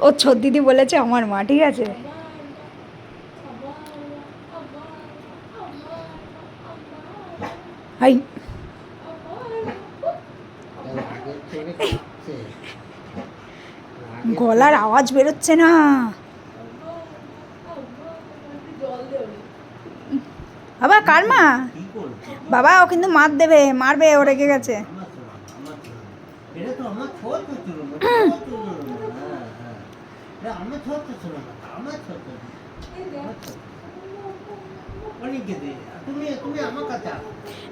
ও ছোট দিদি বলেছে আমার মা ঠিক আছে হাই গলার আওয়াজ বেরোচ্ছে না বাবা কার মা বাবা ও কিন্তু মার দেবে মারবে ও রেগে গেছে না না আমার ছিল না আমার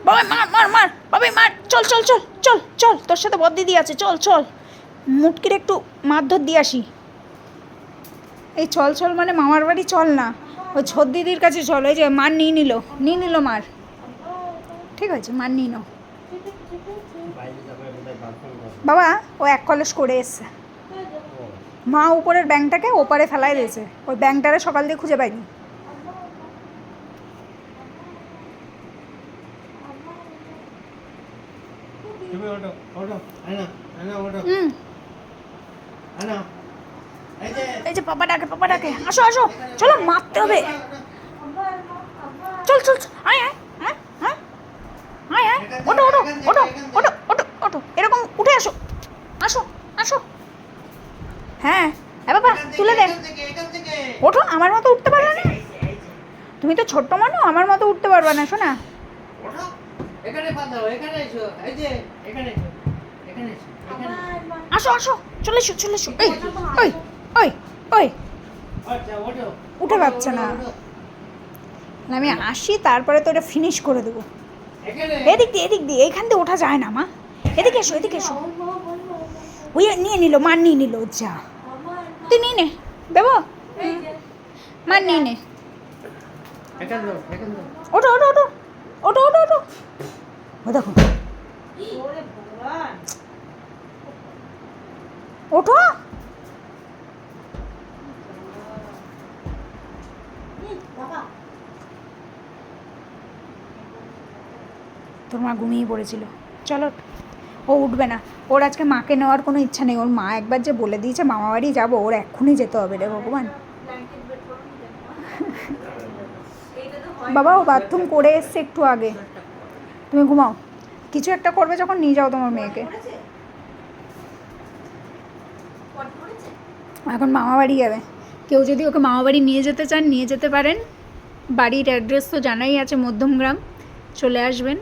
বাবা মার মার মার বাবা মার চল চল চল চল চল তোর সাথে বদ দিদি আছে চল চল। মুটকির একটু মারধর দিয়ে আসি। এই চল চল মানে মামার বাড়ি চল না। ওই ছোট দিদির কাছে চল ওই যে মার নিয়ে নিল নিয়ে নিল মার। ঠিক আছে মার নিয়ে নাও। করবে বাবা ও এক কলেজ করে এসছে। মা উপরের ব্যাংটাকে ওপারে ফেলাই দিয়েছে। ওই ব্যাংকটারে সকাল দিয়ে খুঁজে পাইনি। এই যে। পাপা ডাকে পাপা ডাকে। আসো আসো। চলো মারতে হবে। চল চল চল। আয় আয় হ্যাঁ হ্যাঁ আয় আয়। ওটো ওটো ওটো ওটো ওটো ওটো এরকম উঠে আসো। আসো আসো। হ্যাঁ হ্যাঁ বাবা তুলে দে। ওঠো আমার মতো উঠতে পারবে না। তুমি তো ছোট্ট মানুষ আমার মতো উঠতে পারবে না শোনা। আসো আসো চলে এসো চলে এসো। ওই ওই ওই ওই উঠে পারছে না। আমি আসি তারপরে তো এটা ফিনিশ করে দেবো। এদিক দিয়ে এদিক দিয়ে এইখান দিয়ে ওঠা যায় না মা। এদিকে এসো এদিকে এসো। ওই নিয়ে নিল, মার নিয়ে নিল, যা। তুই নিয়ে নে দেবো মার নিয়ে নে। ওঠো ওঠো ওঠো। ওঠো ওঠো ওঠো। ও দেখো। ওঠো। তোর মা ঘুমিয়ে পড়েছিল। চলো। ও উঠবে না। ওর আজকে মাকে নেওয়ার কোনো ইচ্ছা নেই। ওর মা একবার যে বলে দিয়েছে, মামা বাড়ি যাব, ওর এক্ষুনি যেতে হবে রে ভগবান। বাবা, ও বাথরুম করে এসছে একটু আগে। তুমি ঘুমাও। কিছু একটা করবে যখন নিয়ে যাও তোমার মেয়েকে। এখন মামা বাড়ি যাবে। কেউ যদি ওকে মামা বাড়ি নিয়ে যেতে চান, নিয়ে যেতে পারেন। বাড়ির অ্যাড্রেস তো জানাই আছে মধ্যমগ্রাম। চলে আসবেন।